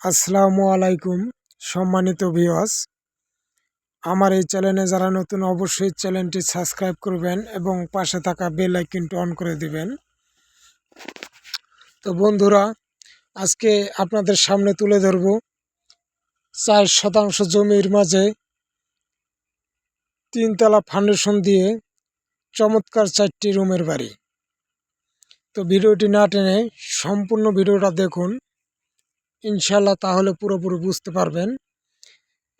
আসসালামু আলাইকুম, সম্মানিত ভিউয়ার্স। আমার এই চ্যানেলে যারা নতুন, অবশ্যই চ্যানেলটি সাবস্ক্রাইব করবেন এবং পাশে থাকা বেল আইকনটি অন করে দিবেন। তো বন্ধুরা, আজকে আপনাদের সামনে তুলে ধরব চার শতাংশ জমির মাঝে তিনতলা ফাউন্ডেশন দিয়ে চমৎকার চারটি রুমের বাড়ি। তো ভিডিওটি না টেনে সম্পূর্ণ ভিডিওটা দেখুন। ইনশাল্লাহ তাহলে পুরোপুরি বুঝতে পারবেন।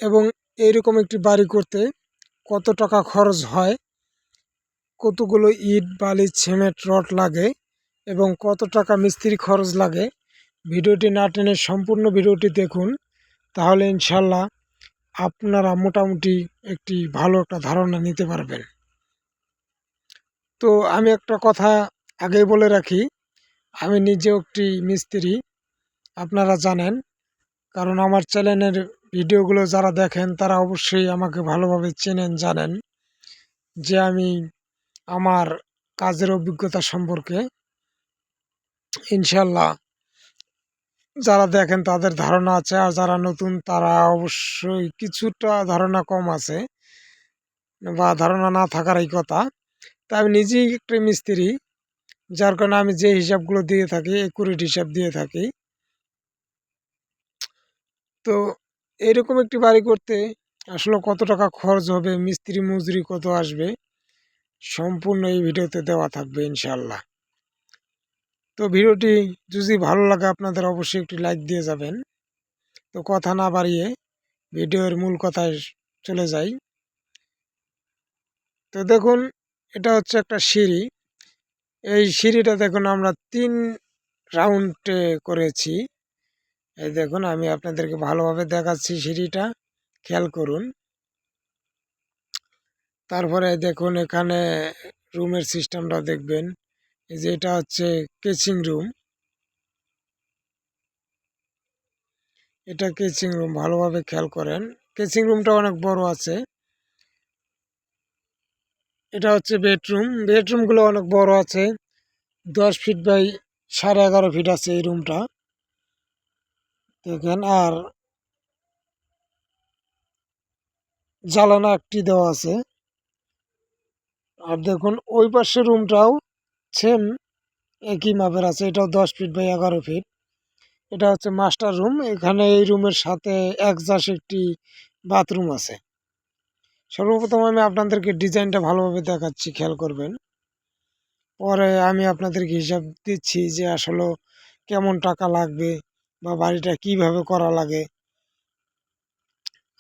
এবং এইরকম একটি বাড়ি করতে কত টাকা খরচ হয়, কতগুলো ইট, বালি, সিমেন্ট, রড লাগে এবং কত টাকা মিস্ত্রি খরচ লাগে, ভিডিওটি না টেনে সম্পূর্ণ ভিডিওটি দেখুন। তাহলে ইনশাল্লাহ আপনারা মোটামুটি একটি ভালো একটা ধারণা নিতে পারবেন। তো আমি একটা কথা আগেই বলে রাখি, আমি নিজেও একটি মিস্ত্রি, আপনারা জানেন। কারণ আমার চ্যানেলের ভিডিওগুলো যারা দেখেন, তারা অবশ্যই আমাকে ভালোভাবে চেনেন, জানেন যে আমি আমার কাজের অভিজ্ঞতা সম্পর্কে ইনশাল্লাহ যারা দেখেন তাদের ধারণা আছে, আর যারা নতুন তারা অবশ্যই কিছুটা ধারণা কম আছে বা ধারণা না থাকারই কথা। তা আমি নিজেই একটি মিস্ত্রি যার কারণে আমি যে হিসাবগুলো দিয়ে থাকি একুরেট হিসাব দিয়ে থাকি। তো এরকম একটি বাড়ি করতে আসলে কত টাকা খরচ হবে, মিস্ত্রি মজুরি কত আসবে, সম্পূর্ণ এই ভিডিওতে দেওয়া থাকবে ইনশাল্লাহ তো ভিডিওটি যদি ভালো লাগে, আপনাদের অবশ্যই একটি লাইক দিয়ে যাবেন। তো কথা না বাড়িয়ে ভিডিওর মূল কথায় চলে যাই। তো দেখুন, এটা হচ্ছে একটা সিঁড়ি। এই সিঁড়িটা দেখুন, আমরা তিন রাউন্ডে করেছি। এই দেখুন, আমি আপনাদেরকে ভালোভাবে দেখাচ্ছি সিঁড়িটা, খেয়াল করুন। তারপরে দেখুন, এখানে রুমের সিস্টেমটা দেখবেন। এই যে এটা হচ্ছে কেচিং রুম। এটা কেচিং রুম, ভালোভাবে খেয়াল করেন। কেচিং রুমটা অনেক বড় আছে। এটা হচ্ছে বেডরুম বেডরুমগুলো অনেক বড় আছে। দশ ফিট বাই সাড়ে এগারো ফিট আছে এই রুমটা দেখেন, আর জ্বালানা একটি দেওয়া আছে। আর দেখুন, ওই পাশের রুমটাও সেম একই মাপের আছে। এটাও দশ ফিট বাই এগারো ফিট এটা হচ্ছে মাস্টার রুম এখানে এই রুমের সাথে একজাস একটি বাথরুম আছে। সর্বপ্রথম আমি আপনাদেরকে ডিজাইনটা ভালোভাবে দেখাচ্ছি, খেয়াল করবেন। পরে আমি আপনাদেরকে হিসাব দিচ্ছি যে আসলে কেমন টাকা লাগবে বা বাড়িটা কীভাবে করা লাগে।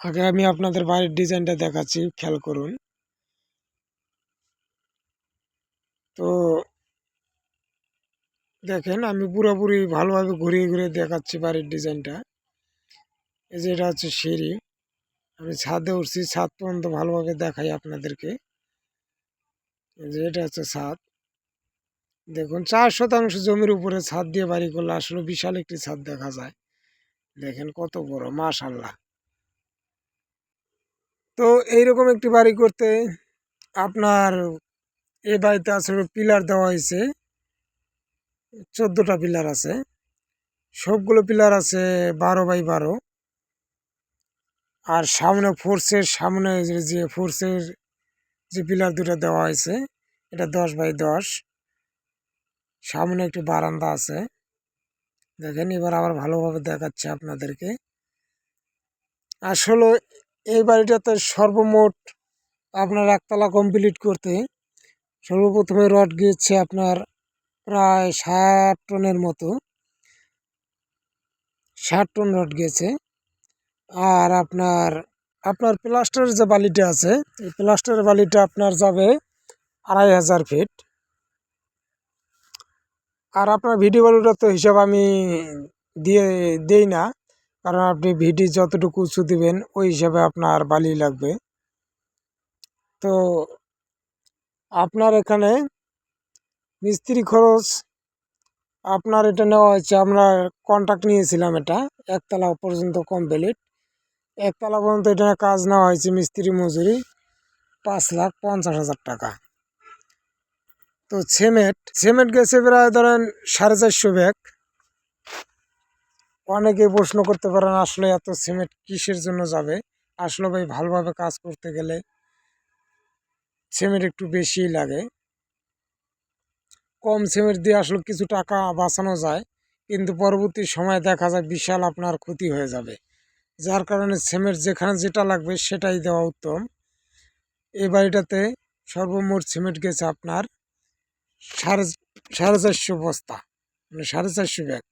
আগে আমি আপনাদের বাড়ির ডিজাইনটা দেখাচ্ছি, খেয়াল করুন। তো দেখেন, আমি পুরোপুরি ভালোভাবে ঘুরিয়ে ঘুরিয়ে দেখাচ্ছি বাড়ির ডিজাইনটা। এই যে এটা হচ্ছে সিঁড়ি। আমি ছাদে উঠছি, ছাদ পর্যন্ত ভালোভাবে দেখাই আপনাদেরকে। যে এটা হচ্ছে ছাদ। দেখুন, চার শতাংশ জমির উপরে ছাদ দিয়ে বাড়ি করলে আসলে বিশাল একটি ছাদ দেখা যায়। দেখেন কত বড় মাশাল্লাহ তো এইরকম একটি বাড়ি করতে আপনার এ বাড়িতে আসলে পিলার দেওয়া হয়েছে। চোদ্দোটা পিলার আছে। সবগুলো পিলার আছে বারো বাই বারো। আর সামনে ফোর্সের সামনে যে ফোর্সের যে পিলার দুটো দেওয়া হয়েছে, এটা দশ বাই দশ। সামনে একটি বারান্দা আছে। দেখেন, এবার আবার ভালোভাবে দেখাচ্ছে আপনাদেরকে। আসলে এই বাড়িটাতে সর্বমোট আপনার একতলা কমপ্লিট করতে সর্বপ্রথমে রড গিয়েছে আপনার প্রায় ষাট টনের মতো। ষাট টন রড গিয়েছে। আর আপনার আপনার প্লাস্টারের যে বালিটা আছে, এই প্লাস্টারের বালিটা আপনার যাবে আড়াই হাজার ফিট আর আপনার ভিডিও বালুটা তো হিসাব আমি দিয়ে, দেই না, কারণ আপনি ভিডি যতটুকু উঁচু দিবেন, ওই হিসাবে আপনার বালি লাগবে। তো আপনার এখানে মিস্ত্রি খরচ, আপনার এটা নেওয়া হয়েছে, আমরা কন্ট্যাক্ট নিয়েছিলাম এটা, একতলা পর্যন্ত কমপ্লিট একতলা পর্যন্ত এটা কাজ নেওয়া হয়েছে মিস্ত্রি মজুরি পাঁচ লাখ পঞ্চাশ হাজার টাকা। তো সিমেন্ট সিমেন্ট গেছে প্রায় ধরেন সাড়ে চারশো ব্যাগ। অনেকে প্রশ্ন করতে পারেন, আসলে এত সিমেন্ট কিসের জন্য যাবে? আসলে ভাই, ভালোভাবে কাজ করতে গেলে সিমেন্ট একটু বেশি লাগে। কম সিমেন্ট দিয়ে আসলে কিছু টাকা বাঁচানো যায়, কিন্তু পরবর্তী সময় দেখা যায় বিশাল আপনার ক্ষতি হয়ে যাবে। যার কারণে সিমেন্ট যেখানে যেটা লাগবে সেটাই দেওয়া উত্তম। এই বাড়িটাতে সর্বমোট সিমেন্ট গেছে আপনার সাড়ে সাড়ে চারশো বস্তা মানে সাড়ে চারশো ব্যাগ।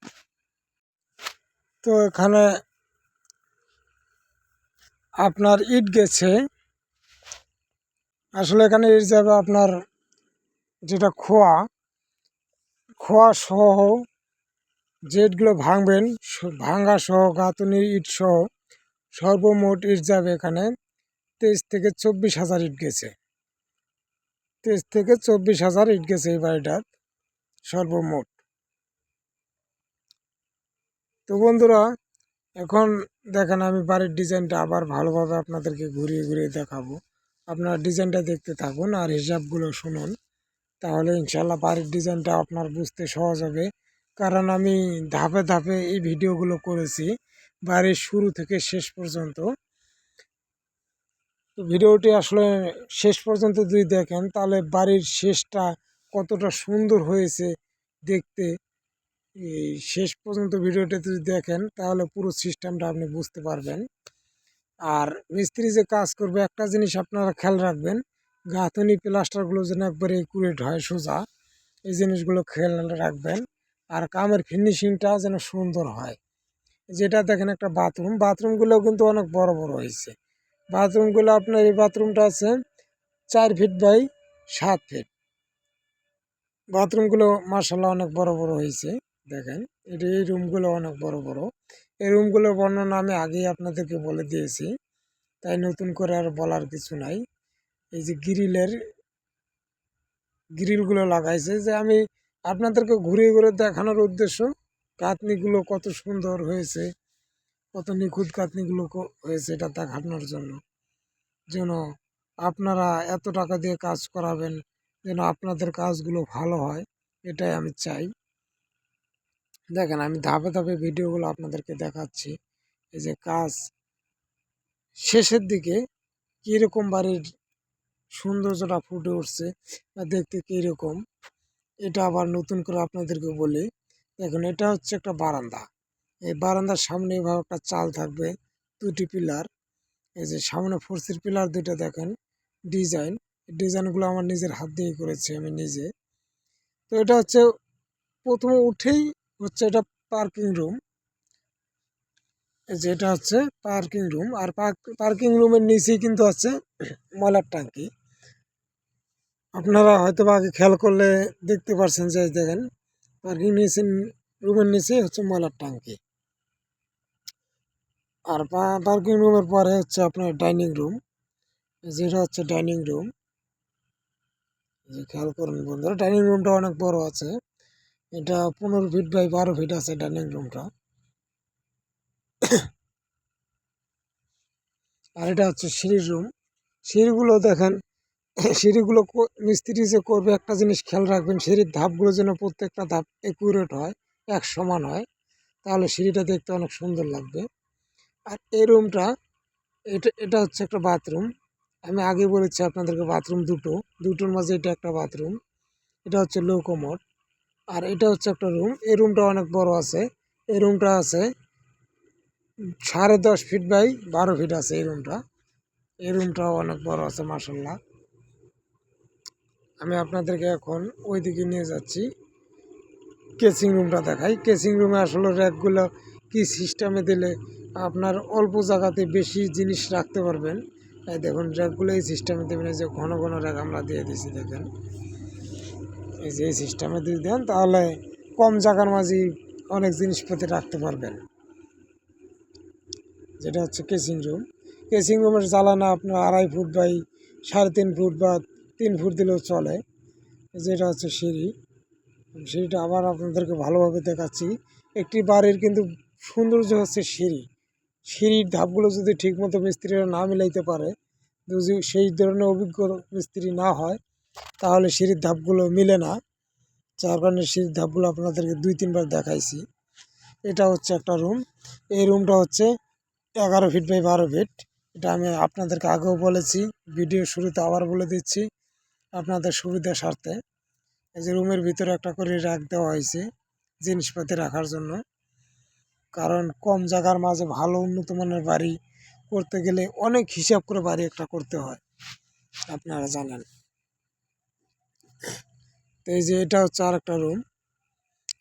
তো এখানে আপনার ইট গেছে। আসলে এখানে ইট যাবে আপনার যেটা খোয়া খোয়া সহ যে ইটগুলো ভাঙবেন ভাঙা সহ, গাঁথুনির ইট সহ সর্বমোট ইট যাবে এখানে তেইশ থেকে চব্বিশ হাজার ইট গেছে। তেইশ থেকে চব্বিশ হাজার ইট গেছে এই বাড়িটার সর্বমোট। তো বন্ধুরা, এখন দেখেন আমি বাড়ির ডিজাইনটা আবার ভালোভাবে আপনাদেরকে ঘুরিয়ে ঘুরিয়ে দেখাবো। আপনারা ডিজাইনটা দেখতে থাকুন আর হিসাবগুলো শুনুন, তাহলে ইনশাল্লাহ বাড়ির ডিজাইনটা আপনার বুঝতে সহজ হবে। কারণ আমি ধাপে ধাপে এই ভিডিওগুলো করেছি বাড়ির শুরু থেকে শেষ পর্যন্ত। তো ভিডিওটি আসলে শেষ পর্যন্ত যদি দেখেন, তাহলে বাড়ির শেষটা কতটা সুন্দর হয়েছে দেখতে। এই শেষ পর্যন্ত ভিডিওটা যদি দেখেন, তাহলে পুরো সিস্টেমটা আপনি বুঝতে পারবেন। আর মিস্ত্রি যে কাজ করবে, একটা জিনিস আপনারা খেয়াল রাখবেন, গাঁথনি প্লাস্টারগুলো যেন একবারে একুরেট হয়, সোজা। এই জিনিসগুলো খেয়াল রাখবেন। আর কামের ফিনিশিংটা যেন সুন্দর হয়। যেটা দেখেন একটা বাথরুম বাথরুমগুলোও কিন্তু অনেক বড় বড় হয়েছে। বাথরুমগুলো আপনার এই বাথরুমটা আছে চার ফিট বাই সাত ফিট বাথরুমগুলো মার্শাল্লাহ অনেক বড় বড় হয়েছে, দেখেন। এটা এই রুমগুলো অনেক বড় বড়। এই রুমগুলোর বর্ণনা আমি আগেই আপনাদেরকে বলে দিয়েছি, তাই নতুন করে আর বলার কিছু নাই। এই যে গ্রিলের, গ্রিলগুলো লাগাইছে, যে আমি আপনাদেরকে ঘুরে ঘুরে দেখানোর উদ্দেশ্য কাতনিগুলো কত সুন্দর হয়েছে, কত নিখুঁত কাতনিগুলো হয়েছে এটা দেখানোর জন্য। যেন আপনারা এত টাকা দিয়ে কাজ করাবেন, যেন আপনাদের কাজগুলো ভালো হয়, এটাই আমি চাই। দেখেন, আমি ধাপে ধাপে ভিডিওগুলো আপনাদেরকে দেখাচ্ছি। এই যে কাজ শেষের দিকে কীরকম বাড়ির সৌন্দর্যটা ফুটে উঠছে বা দেখতে কীরকম, এটা আবার নতুন করে আপনাদেরকে বলি। দেখুন, এটা হচ্ছে একটা বারান্দা। এই বারান্দার সামনে এভাবে একটা চাল থাকবে দুটি পিলার। এই যে সামনে ফোর্সির পিলার দুটো দেখেন, ডিজাইন। ডিজাইনগুলো আমার নিজের হাত দিয়ে করেছি আমি নিজে। তো এটা হচ্ছে প্রথমে উঠেই হচ্ছে এটা পার্কিং রুম। যেটা হচ্ছে পার্কিং রুম। আর পার্কিং রুমের নিচেই কিন্তু আছে ময়লার ট্যাঙ্কি। আপনারা হয়তো আগে খেয়াল করলে দেখতে পারছেন যে দেখেন পার্কিং নিচে রুমের নিচেই হচ্ছে ময়লার ট্যাঙ্কি আর পার্কিং রুমের পরে হচ্ছে আপনার ডাইনিং রুম। যেটা হচ্ছে ডাইনিং রুম। যে খেয়াল করুন বন্ধুরা, ডাইনিং রুমটা অনেক বড় আছে। এটা পনেরো ফিট বাই বারো ফিট আছে ডাইনিং রুমটা। আর এটা হচ্ছে সিঁড়ির রুম। সিঁড়িগুলো দেখেন সিঁড়িগুলো মিস্ত্রি যে করবে, একটা জিনিস খেয়াল রাখবেন, সিঁড়ির ধাপগুলো যেন প্রত্যেকটা ধাপ একুরেট হয়, এক সমান হয়, তাহলে সিঁড়িটা দেখতে অনেক সুন্দর লাগবে। আর এই রুমটা এটা এটা হচ্ছে একটা বাথরুম আমি আগে বলেছি আপনাদেরকে বাথরুম দুটো, দুটোর মাঝে এটা একটা বাথরুম এটা হচ্ছে লো কোমোড আর এটা হচ্ছে একটা রুম এই রুমটা অনেক বড় আছে, এই রুমটা আছে সাড়ে দশ ফিট বাই বারো ফিট আছে এই রুমটা এই রুমটাও অনেক বড় আছে মাসাল্লাহ আমি আপনাদেরকে এখন ওইদিকে নিয়ে যাচ্ছি। কেসিং রুমটা দেখাই। কেসিং রুমে আসলে র্যাকগুলো কি সিস্টেমে দিলে আপনার অল্প জায়গাতে বেশি জিনিস রাখতে পারবেন। এই দেখুন, র্যাকগুলো এই সিস্টেমে দেবেন। যে ঘন ঘন র্যাক আমরা দিয়ে দিছি দেখেন। এই যে এই সিস্টেমে দিয়ে দেন, তাহলে কম জায়গার মাঝে অনেক জিনিসপাতি রাখতে পারবেন। যেটা হচ্ছে কেসিং রুম। কেসিং রুমের জ্বালানা আপনার আড়াই ফুট বাই সাড়ে তিন ফুট বা তিন ফুট দিলেও চলে। যেটা হচ্ছে সিঁড়ি। সিঁড়িটা আবার আপনাদেরকে ভালোভাবে দেখাচ্ছি। একটি বাড়ির কিন্তু সৌন্দর্য হচ্ছে সিঁড়ি। সিঁড়ির ধাপগুলো যদি ঠিকমতো মিস্ত্রিরা না মিলাইতে পারে, যদি সেই ধরনের অভিজ্ঞ মিস্ত্রি না হয়, তাহলে সিঁড়ির ধাপগুলো মিলে না। যার কারণে সিঁড়ির ধাপগুলো আপনাদেরকে দুই, তিনবার দেখাইছি। এটা হচ্ছে একটা রুম। এই রুমটা হচ্ছে এগারো ফিট বাই বারো ফিট। এটা আমি আপনাদেরকে আগেও বলেছি, ভিডিও শুরুতে আবার বলে দিচ্ছি। আপনাদের সুবিধা স্বার্থে। এই যে রুমের ভিতরে একটা করে র্যাক দেওয়া হয়েছে জিনিসপাতি রাখার জন্য। কারণ কম জায়গার মাঝে ভালো উন্নত মানের বাড়ি করতে গেলে অনেক হিসাব করে বাড়ি একটা করতে হয়। আপনারা জানেন। তো এই যে এটা হচ্ছে আর একটা রুম।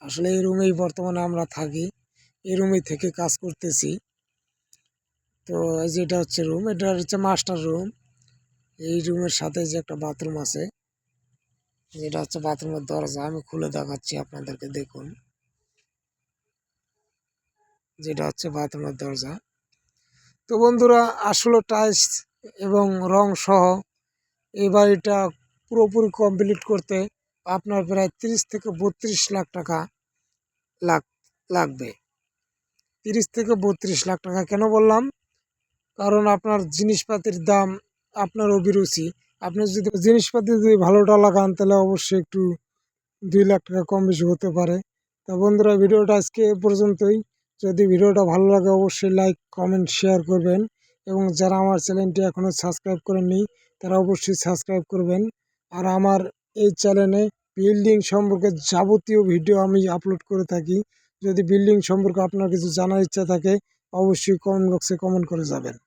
আসলে এই রুমেই বর্তমানে আমরা থাকি। এই রুমেই থেকে কাজ করতেছি। তো এই যে এটা হচ্ছে রুম এটা হচ্ছে মাস্টার রুম। এই রুমের সাথে যে একটা বাথরুম আছে, যেটা হচ্ছে বাথরুমের দরজা, আমি খুলে দেখাচ্ছি আপনাদেরকে, দেখুন। যেটা হচ্ছে বাথরুমের দরজা। তো বন্ধুরা, আসলে টাইলস এবং রং সহ এই বাড়িটা পুরোপুরি কমপ্লিট করতে আপনার প্রায় তিরিশ থেকে বত্রিশ লাখ টাকা লাগ, লাগবে। তিরিশ থেকে বত্রিশ লাখ টাকা কেন বললাম? কারণ আপনার জিনিসপাতির দাম আপনার অভিরুচি। আপনি যদি জিনিসপাতি যদি ভালোটা লাগান, তাহলে অবশ্যই একটু দুই লাখ টাকা কম বেশি হতে পারে। তা বন্ধুরা, ভিডিওটা আজকে এ পর্যন্তই। যদি ভিডিওটা ভালো লাগে, অবশ্যই লাইক, কমেন্ট, শেয়ার করবেন। এবং যারা আমার চ্যানেলটি এখনও সাবস্ক্রাইব করেননি, তারা অবশ্যই সাবস্ক্রাইব করবেন। আর আমার এই চ্যানেলে বিল্ডিং সম্পর্কে যাবতীয় ভিডিও আমি আপলোড করে থাকি। যদি বিল্ডিং সম্পর্কে আপনার কিছু জানার ইচ্ছা থাকে, অবশ্যই কমেন্ট বক্সে কমেন্ট করে যাবেন।